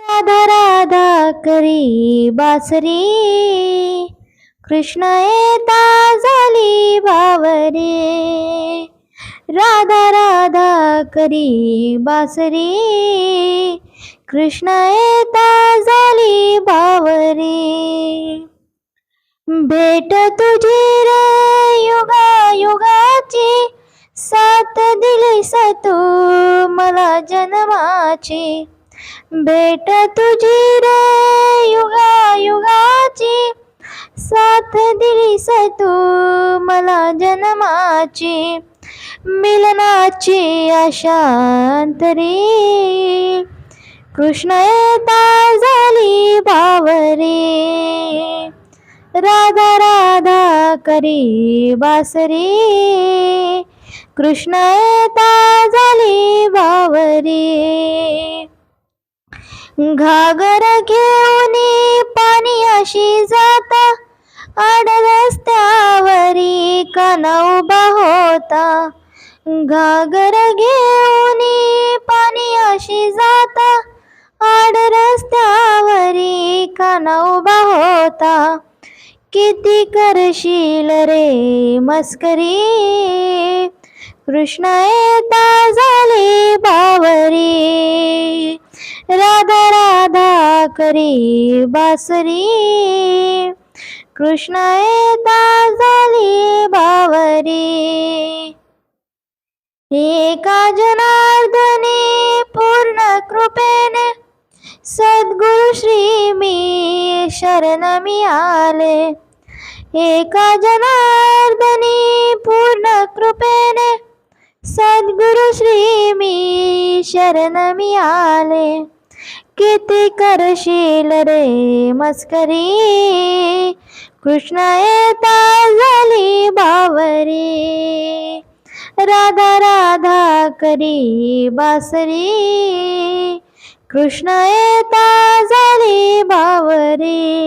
राधा राधा करी बासरी. कृष्ण येता झाली बावरे राधा राधा करी बासरी. कृष्ण येता झाली बावरे भेट तुझी रे युगा युगाची साथ दिली तू मला जन्माची. भेट तुझी रे युगा युगाची. साथ दिलीस तू मला जन्माची. मिलनाची आशांतरी कृष्ण येता झाली भावरी राधा राधा करी बासरी. कृष्ण येता झाली घागर घेऊन पाणी अशी जाता. आड रस्त्यावरी काना उभा होता. घागर घेऊन पाणी अशी जाता. आड रस्त्यावरी काना उभा होता. किती करशील रे मस्करी. कृष्ण येता झाली बावरी करी बासरी. कृष्ण येता झाली बावरी. एका जनार्दने पूर्ण कृपेने सद्गुरु श्री मी शरण मी आले. एका जनार्दनी पूर्ण कृपेने सद्गुरु श्री मी शरण मी आले. किती करशील रे मस्करी? कृष्ण येता झाली बावरी. राधा राधा करी बासरी. कृष्ण येता झाली बावरी.